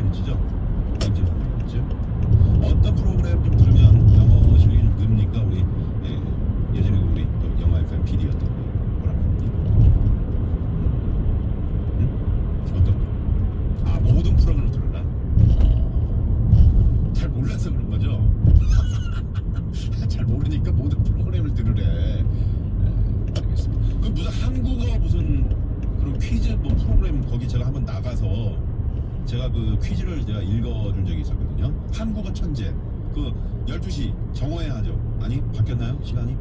파이니치죠? 언제 파이니치죠? 어떤 프로그램 좀 들으면 영어 실력이 좀 늡니까? 우리 예, 예전에 우리 또 영화 FM PD였던 뭐라고? 응? 어떤 거? 아 모든 프로그램을 들어라? 잘 몰라서 그런 거죠? 잘 모르니까 모든 프로그램을 들으래. 예, 알겠습니다. 그 무슨 한국어 무슨 그런 퀴즈 뭐 프로그램 거기 제가 한번 나가서 제가 그 퀴즈를 제가 읽어준 적이 있었거든요. 한국어 천재. 그 12시 정오에 하죠. 아니 바뀌었나요? 시간이?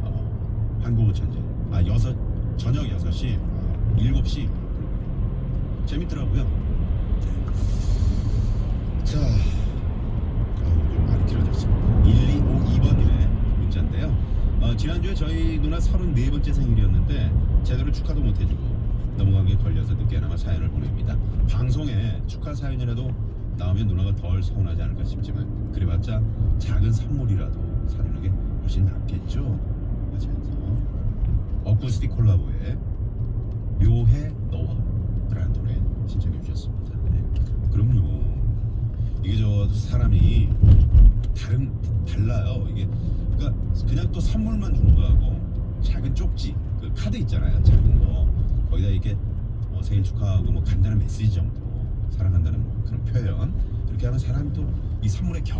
어, 한국어 천재. 아 여섯 저녁 6시, 아, 7시. 재밌더라고요. 자, 아유, 좀 많이 길어졌습니다. 1252번님의 문자인데요. 어, 지난주에 저희 누나 34번째 생일이었는데 제대로 축하도 못 해주고 넘어가게 걸려서 늦게나마 사연을 보냅니다. 방송에 축하 사연이라도 나오면 누나가 덜 서운하지 않을까 싶지만 그래봤자 작은 선물이라도 사주는 게 훨씬 낫겠죠? 하시면서 어쿠스틱 콜라보의 묘해 너와 라는 노래 신청해 주셨습니다. 네. 그럼요. 이게 저 사람이 다른 달라요. 이게 그러니까 그냥 또 선물만 주는 거하고 작은 쪽지 그 카드 있잖아요. 작은 거 거기다 이렇게 어, 생일 축하하고 뭐 간단한 메시지 정도 사랑한다는 그런 표현. 이렇게 하면 사람이 또이 선물의 경